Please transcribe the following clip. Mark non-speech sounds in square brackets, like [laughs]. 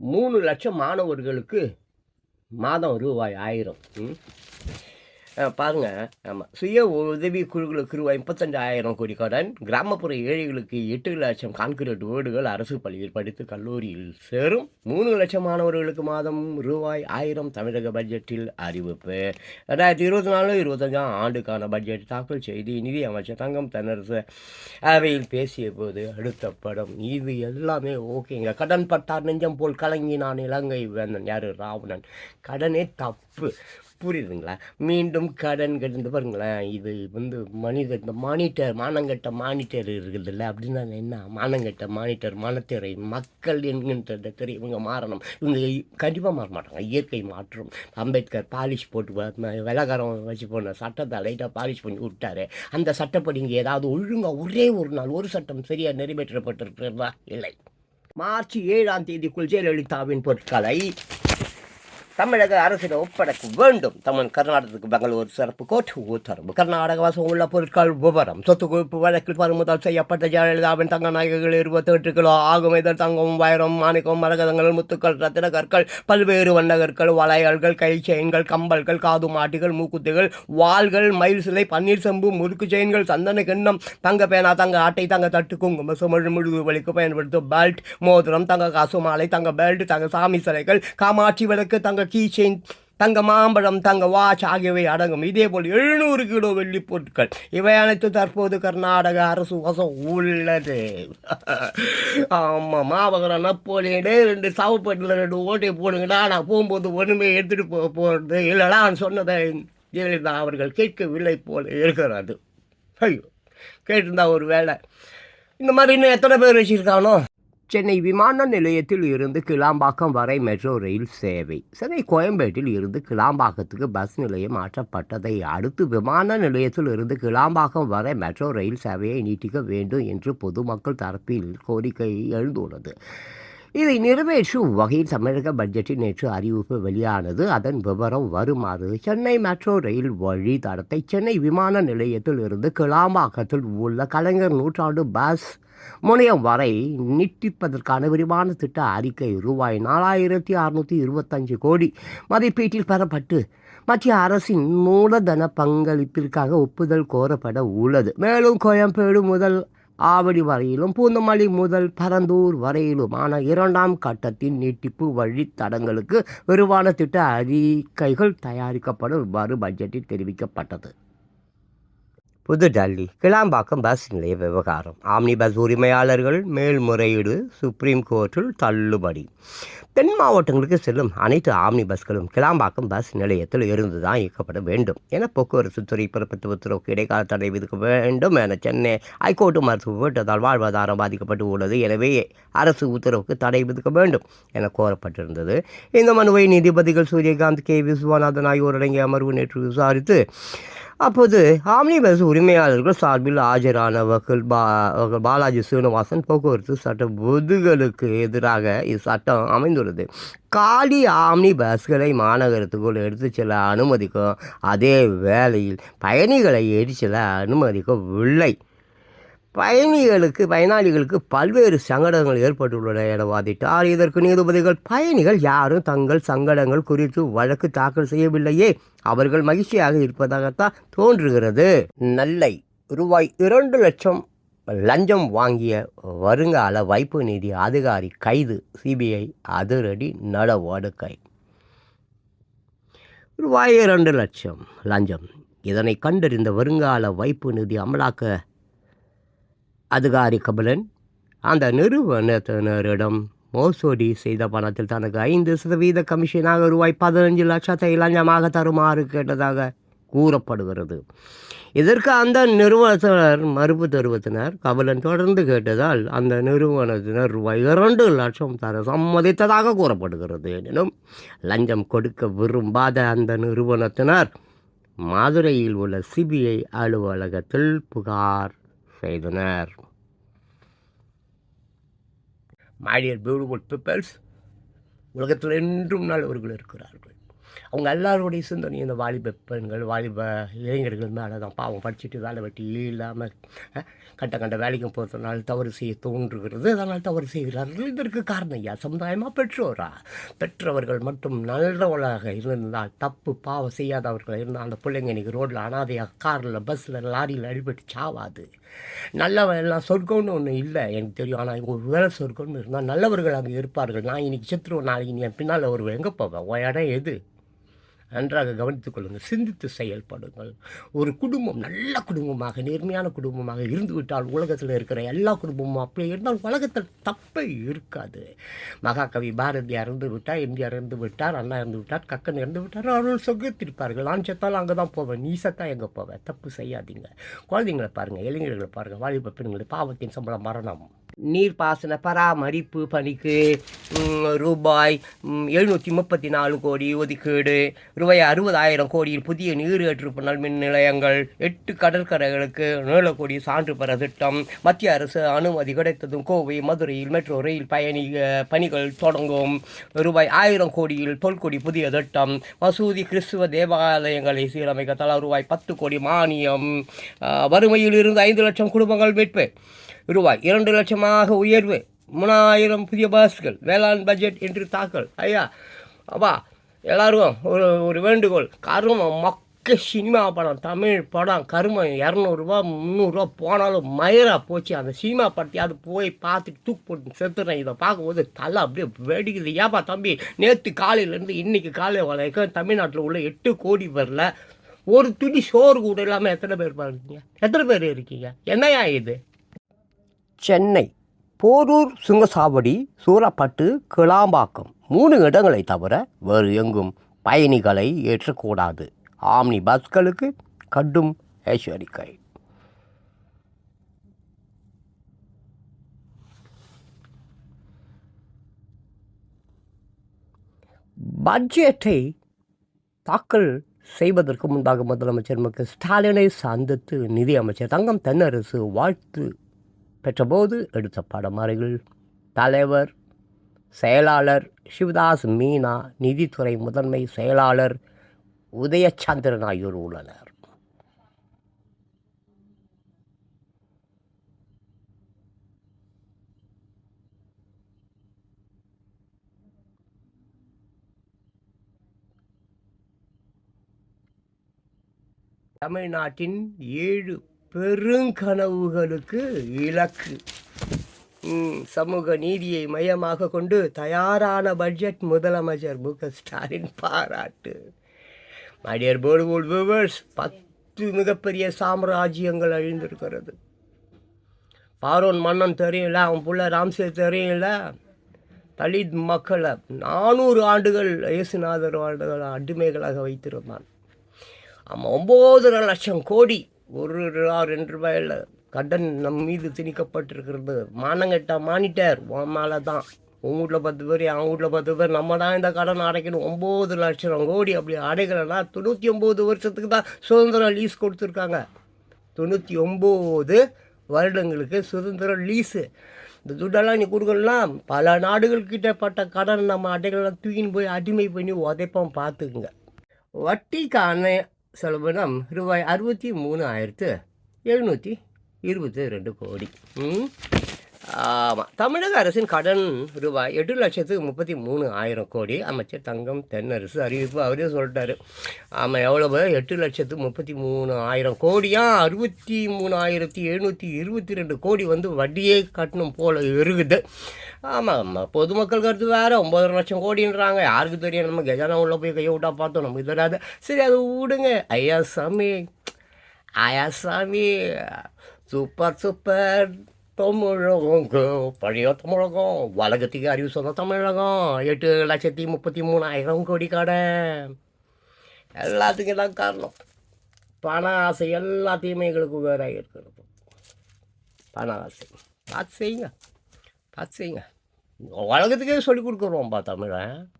மூணு லட்சம் மாணவர்களுக்கு மாதம் ரூபாய் ஆயிரம். பாருங்கள் ஆமாம் சுய உதவி குழுக்களுக்கு ரூபாய் முப்பத்தஞ்சாயிரம் கோடி கடன். கிராமப்புற ஏழைகளுக்கு எட்டு லட்சம் கான்கிரீட் வீடுகள் அரசு பள்ளியில் படித்து கல்லூரியில் சேரும். மூணு லட்சம் மாணவர்களுக்கு மாதம் ரூபாய் ஆயிரம் தமிழக பட்ஜெட்டில் அறிவிப்பு. ரெண்டாயிரத்தி இருபத்தி நாலு இருபத்தஞ்சாம் ஆண்டுக்கான பட்ஜெட் தாக்கல் செய்தி நிதி அமைச்சர் தங்கம் தென்னரசு அவையில் பேசிய போது அடுத்த படம் இது எல்லாமே ஓகேங்க. கடன் பட்டார் நெஞ்சம் போல் கலங்கினான் இலங்கை வேந்தன். யார்? ராவணன். கடனே தப்பு. புரியுதுங்களா? மீண்டும் கடன் கிடந்து பாருங்களேன் இது வந்து மனித இந்த மானிட்டர் மானங்கட்ட மானிட்டர் இருக்குதுல்ல அப்படின்னா என்ன? மானங்கட்ட மானிட்டர் மனத்திரை மக்கள் என்கின்ற திரை இவங்க மாறணும். இவங்க கண்டிப்பாக மாற மாட்டாங்க இயற்கை மாற்றம். அம்பேத்கர் பாலிஷ் போட்டு வ- வச்சு போன சட்டத்தை லைட்டாக பாலிஷ் பண்ணி விட்டாரு. அந்த சட்டப்படி இங்கே ஏதாவது ஒழுங்காக ஒரே ஒரு நாள் ஒரு சட்டம் சரியாக நிறைவேற்றப்பட்டிருக்கிறதா? இல்லை. மார்ச் ஏழாம் தேதிக்குள் ஜெயலலிதாவின் பொருட்களை தமிழக அரசிடம் ஒப்படைக்க வேண்டும். தமிழ் கர்நாடகத்துக்கு பெங்களூர் சிறப்பு கோர்ட் உத்தரவு. கர்நாடக வசம் உள்ள பொருட்கள் விவரம். சொத்து குவிப்பு வழக்கில் பறிமுதல் செய்யப்பட்ட ஜெயலலிதாவின் தங்க நகைகள் இருபத்தெட்டு கிலோ ஆகும். இதில் தங்கம் வைரம் மாணிக்கம் மரகதங்கள் முத்துக்கள் ரத்தின கற்கள் பல்வேறு வண்ணகற்கள் வளையல்கள் கை செயின்கள் கம்பல்கள் காது மாட்டிகள் மூக்குத்திகள் வாள்கள் மயில் சிலை பன்னீர் செம்பு முறுக்கு செயின்கள் சந்தன கிண்ணம் தங்க பேனா தங்க ஆட்டை தங்க தட்டு குங்கும சுமழ் முழுகு வலிக்கு பயன்படுத்தும் பெல்ட் மோதிரம் தங்க காசு மாலை தங்க பெல்ட் தங்க சாமி சிலைகள் காமாட்சி விளக்கு தங்க கீ தங்க மாம்பழம் தங்க வாட்ச் ஆகியவை அடங்கும். இதேபோல் எழுநூறு கிலோ வெள்ளி பொருட்கள். இவை அனைத்து தற்போது கர்நாடக அரசு வசம் உள்ளது. [laughs] ஆமாம் மாபகரம் நப்போலியனே ரெண்டு சாவுப்பட்டில் ரெண்டு ஓட்டை போடுங்கடா. நான் போகும்போது ஒன்றுமே எடுத்துகிட்டு போக போகிறது இல்லைடா சொன்னதை ஜெயலலிதா அவர்கள் கேட்கவில்லை போல இருக்கிறது ஐயோ கேட்டிருந்தா ஒரு வேலை இந்த மாதிரி இன்னும் எத்தனை பேர் வச்சுருக்கானோ? சென்னை விமான நிலையத்தில் இருந்து கிளாம்பாக்கம் வரை மெட்ரோ ரயில் சேவை. சென்னை கோயம்பேட்டில் இருந்து கிளாம்பாக்கத்துக்கு பஸ் நிலையம் மாற்றப்பட்டதை அடுத்து விமான நிலையத்தில் இருந்து கிளாம்பாக்கம் வரை மெட்ரோ ரயில் சேவையை நீட்டிக்க வேண்டும் என்று பொதுமக்கள் தரப்பில் கோரிக்கை எழுந்துள்ளது. இதை நிறைவேற்றும் வகையில் தமிழக பட்ஜெட்டில் நேற்று அறிவிப்பு வெளியானது. அதன் விவரம் வருமாறு சென்னை மெட்ரோ ரயில் வழித்தடத்தை சென்னை விமான நிலையத்தில் இருந்து கிளாம்பாக்கத்தில் உள்ள கலைஞர் நூற்றாண்டு பஸ் முனையம் வரை நீட்டிப்பதற்கான விரிவான திட்ட அறிக்கை ரூபாய் நாலாயிரத்தி அறுநூற்றி இருபத்தஞ்சு கோடி மதிப்பீட்டில் பெறப்பட்டு மத்திய அரசின் மூலதன பங்களிப்பிற்காக ஒப்புதல் கோரப்பட உள்ளது. மேலும் கோயம்பேடு முதல் ஆவடி வரையிலும் பூந்தமல்லி முதல் பரந்தூர் வரையிலுமான இரண்டாம் கட்டத்தின் நீட்டிப்பு வழித்தடங்களுக்கு விரிவான திட்ட அறிக்கைகள் தயாரிக்கப்படும். இவ்வாறு பட்ஜெட்டில் தெரிவிக்கப்பட்டது. புதுடெல்லி கிளாம்பாக்கம் பஸ் நிலைய விவகாரம். ஆம்னி பஸ் உரிமையாளர்கள் மேல்முறையீடு சுப்ரீம் கோர்ட்டில் தள்ளுபடி. தென் மாவட்டங்களுக்கு செல்லும் அனைத்து ஆம்னி பஸ்களும் கிளாம்பாக்கம் பஸ் நிலையத்தில் இருந்து தான் இயக்கப்பட வேண்டும் என போக்குவரத்து துறை உத்தரவுக்கு இடைக்கால தடை விதிக்க வேண்டும் என சென்னை ஹைகோர்ட்டு மருத்துவ விட்டதால் வாழ்வாதாரம் பாதிக்கப்பட்டு உள்ளது. எனவே அரசு உத்தரவுக்கு தடை விதிக்க வேண்டும் என கோரப்பட்டிருந்தது. இந்த மனுவை நீதிபதிகள் சூரியகாந்த் கே விஸ்வநாதன் ஆகியோர் அடங்கிய அமர்வு நேற்று விசாரித்து அப்போது ஆம்னி பஸ் உரிமையாளர்கள் சார்பில் ஆஜரான வக்கீல் பா பாலாஜி சீனிவாசன் போக்குவரத்து சட்ட பொதுகளுக்கு எதிராக இச்சட்டம் அமைந்துள்ளது. காலி ஆம்னி பஸ்களை மாநகரத்துக்குள் எடுத்து செல்ல அனுமதிக்கும் அதே வேளையில் பயணிகளை எடுத்து செல்ல அனுமதிக்கவில்லை. பயணிகளுக்கு பயனாளிகளுக்கு பல்வேறு சங்கடங்கள் ஏற்பட்டுள்ளன என வாதிட்டார். இதற்கு நீதிபதிகள் பயணிகள் யாரும் தங்கள் சங்கடங்கள் குறித்து வழக்கு தாக்கல் செய்யவில்லையே. அவர்கள் மகிழ்ச்சியாக இருப்பதாகத்தான் தோன்றுகிறது. நல்லை ரூபாய் இரண்டு லட்சம் லஞ்சம் வாங்கிய வருங்கால வைப்பு நிதி அதிகாரி கைது. சிபிஐ அதிரடி நடவடிக்கை. ரூபாய் இரண்டு லட்சம் லஞ்சம். இதனை கண்டறிந்த வருங்கால வைப்பு நிதி அமலாக்க அதிகாரி கபிலன் அந்த நிறுவனத்தினரிடம் மோசடி செய்த பணத்தில் தனக்கு ஐந்து சதவீத கமிஷனாக ரூபாய் பதினஞ்சு லட்சத்தை லஞ்சமாக தருமாறு கேட்டதாக கூறப்படுகிறது. இதற்கு அந்த நிறுவனத்தினர் மறுப்பு தெரிவித்தனர். கபிலன் தொடர்ந்து கேட்டதால் அந்த நிறுவனத்தினர் ரூபாய் இரண்டு லட்சம் தர சம்மதித்ததாக கூறப்படுகிறது. எனினும் லஞ்சம் கொடுக்க விரும்பாத அந்த நிறுவனத்தினர் மதுரையில் உள்ள சிபிஐ அலுவலகத்தில் புகார் செய்தனர் மை டியர் பியூட்டிஃபுல் பீப்பிள்ஸ் உலகத்தில் என்றும் நல்லவர்கள் இருக்கிறார்கள். அவங்க எல்லாருடைய சிந்தனையும் இந்த வாலிப பெண்கள் வாலிப இளைஞர்கள் மேலே தான் பாவம் படிச்சுட்டு வேலை வெட்டி இல்லாமல் கண்ட கண்ட வேலைக்கும் போகிறதுனால தவறு செய்ய தோன்றுகிறது. அதனால் தவறு செய்கிறார்கள். இதற்கு காரணம் ஐயா சமுதாயமாக பெற்றோரா? பெற்றவர்கள் மட்டும் நல்லவர்களாக இருந்தால் தப்பு பாவம் செய்யாதவர்கள் இருந்தால் அந்த பிள்ளைங்க இன்றைக்கி ரோட்டில் அனாதையாக காரில் பஸ்ஸில் லாரியில் அடிபட்டு சாவாது. நல்லவன் எல்லாம் சொர்க்கம்னு ஒன்று இல்லை எனக்கு தெரியும். ஆனால் ஒரு வேலை சொர்க்கம்னு இருந்தால் நல்லவர்கள் அங்கே இருப்பார்கள். நான் இன்றைக்கி செத்துருவோம் நாளைக்கு நீ என் பின்னால் ஒரு எங்கே போவேன் உன் இடம் எது? நன்றாக கவனித்துக் கொள்ளுங்கள் சிந்தித்து செயல்படுங்கள். ஒரு குடும்பம் நல்ல குடும்பமாக நேர்மையான குடும்பமாக இருந்துவிட்டால் உலகத்தில் இருக்கிற எல்லா குடும்பமும் அப்படியே இருந்தால் உலகத்தில் தப்பே இருக்காது. மகாகவி பாரதியார் இருந்து விட்டார் எம்ஜிஆர் இருந்து விட்டார் அண்ணா இருந்து விட்டார் கக்கன் இருந்து விட்டார் அவர்கள் சொகத்திருப்பார்கள். நான் செத்தாலும் அங்கே தான் போவேன் நீ செத்தா எங்கே போவேன் தப்பு செய்யாதீங்க. குழந்தைங்களை பாருங்கள் இளைஞர்களை பாருங்கள் வாலிப பெண்களை பாவத்தின் சம்பளம் மரணம். நீர்ப்பாசன பராமரிப்பு பணிக்கு ரூபாய் எழுநூற்றி முப்பத்தி நாலு கோடி ஒதுக்கீடு ரூபாய் அறுபதாயிரம் கோடியில் புதிய நீர் நல் மின் நிலையங்கள் எட்டு கடற்கரைகளுக்கு நீளக்கோடி சான்று பெற திட்டம் மத்திய அரசு அனுமதி கிடைத்ததும் கோவை மதுரையில் மெட்ரோ ரயில் பயணி பணிகள் தொடங்கும் ரூபாய் ஆயிரம் கோடியில் தொல்கொடி புதிய திட்டம் மசூதி கிறிஸ்துவ தேவாலயங்களை சீரமைக்க தலா ரூபாய் பத்து கோடி மானியம் வறுமையில் இருந்து ஐந்து லட்சம் குடும்பங்கள் மீட்பு ரூபாய் இரண்டு லட்சமாக உயர்வு. மூணாயிரம் புதிய பஸ்கள் வேளாண் பட்ஜெட் என்று தாக்கல். ஐயா அப்பா எல்லோரும் ஒரு ஒரு வேண்டுகோள். கருமம் மொக்க சினிமா படம் தமிழ் படம் கருமம் இரநூறுபா முந்நூறுரூவா போனாலும் மயிராக போச்சு. அந்த சினிமா படத்தையாவது போய் பார்த்துட்டு தூக்கு போட்டு செத்துறேன். இதை பார்க்கும்போது தலை அப்படியே வெடிக்குது. ஏப்பா தம்பி நேற்று காலையிலேருந்து இன்னைக்கு காலை வரைக்கும் தமிழ்நாட்டில் உள்ள எட்டு கோடி வரல ஒரு துணி சோறு கூட இல்லாமல் எத்தனை பேர் பாருங்க. எத்தனை பேர் இருக்கீங்க? என்னையா இது? சென்னை போரூர் சுங்கசாவடி சூரப்பட்டு கிளாம்பாக்கம் மூணு இடங்களை தவிர வேறு எங்கும் பயணிகளை ஏற்றக்கூடாது. ஆம்னி பஸ்களுக்கு கடும் எச்சரிக்கை. பட்ஜெட்டை தாக்கல் செய்வதற்கு முன்பாக முதலமைச்சர் மு ஸ்டாலினை சந்தித்து நிதியமைச்சர் தங்கம் தென்னரசு வாழ்த்து பெற்றபோது எடுத்த படமறைகள். தலைவர் செயலாளர் சிவதாஸ் மீனா நிதித்துறை முதன்மை செயலாளர் உதயச்சந்திரன் ஆகியோர் உள்ளனர். தமிழ்நாட்டின் ஏழு பெருங்கனவுகளுக்கு இலக்கு. சமூக நீதியை மையமாக கொண்டு தயாரான பட்ஜெட் முதலமைச்சர் மு க ஸ்டாலின் பாராட்டு. மடியர் போர்டுவோல் விவர்ஸ் பத்து மிகப்பெரிய சாம்ராஜ்யங்கள் அழிந்திருக்கிறது. பாரோன் மன்னன் தெரியல அவன் புள்ள ராம்சே தெரியல. தலித் மக்களை நானூறு ஆண்டுகள் இயேசுநாதர் ஆண்டுகள் அடிமைகளாக வைத்திருந்தான். ஆமாம் லட்சம் கோடி ஒரு ரூபா ரெண்டு ரூபாயில் கடன் நம் மீது திணிக்கப்பட்டிருக்கிறது. மானங்கட்ட மானிட்டர். உன் மேலே தான் உன் வீட்டில் பத்து பேர் என் வீட்டில் பத்து பேர். நம்ம தான் இந்த கடன் அடைக்கணும். ஒம்பது லட்சம் கோடி அப்படி அடைக்கலைன்னா தொண்ணூற்றி ஒம்பது வருஷத்துக்கு தான் சுதந்திரம் லீஸ் கொடுத்துருக்காங்க. தொண்ணூற்றி ஒம்பது வருடங்களுக்கு சுதந்திரம் லீஸு இந்த துட்டெல்லாம் நீ கொடுக்கலாம் பல நாடுகள்கிட்ட பட்ட கடன் நம்ம அடைகள்லாம் தூக்கின்னு போய் அடிமை பண்ணி உதைப்போம் பார்த்துக்குங்க. வட்டிக்கான சொல்லப்போனால் ரூபாய் அறுபத்தி மூணு ஆயிரத்து எழுநூற்றி இருபத்தி ரெண்டு கோடி. ம்? ஆமாம் தமிழக அரசின் கடன் ரூபாய் எட்டு லட்சத்து முப்பத்தி மூணு ஆயிரம் கோடி அமைச்சர் தங்கம் தென்னரசு அறிவிப்பு அவரே சொல்லிட்டாரு. ஆமாம் எவ்வளோ எட்டு லட்சத்து முப்பத்தி மூணு ஆயிரம் கோடியாக அறுபத்தி மூணாயிரத்தி எழுநூற்றி இருபத்தி ரெண்டு கோடி வந்து வட்டியே கட்டணும் போல் இருக்குது. ஆமாம் ஆமாம் பொதுமக்கள் கருத்து வேறு. ஒம்பது லட்சம் கோடின்றாங்க. யாருக்கு தெரியும்? நம்ம கஜானா உள்ளே போய் கையை விட்டா பார்த்தோம். நமக்கு தெரியாது. சரி அது விடுங்க. ஐயா சாமி. ஐயா சாமி. Super super. தமிழகம் பழைய தமிழகம் உலகத்துக்கு அறிவு சொன்ன தமிழகம் எட்டு லட்சத்தி முப்பத்தி மூணாயிரம் கோடி கடை. எல்லாத்துக்கும் தான் காரணம். பண ஆசை எல்லாத்தையுமே எங்களுக்கு வேற இருக்கிறது. பண ஆசை. பார்த்து செய்யுங்க. பார்த்து செய்யுங்க. உலகத்துக்கே சொல்லிக் கொடுக்குறோம்ப்பா தமிழன்.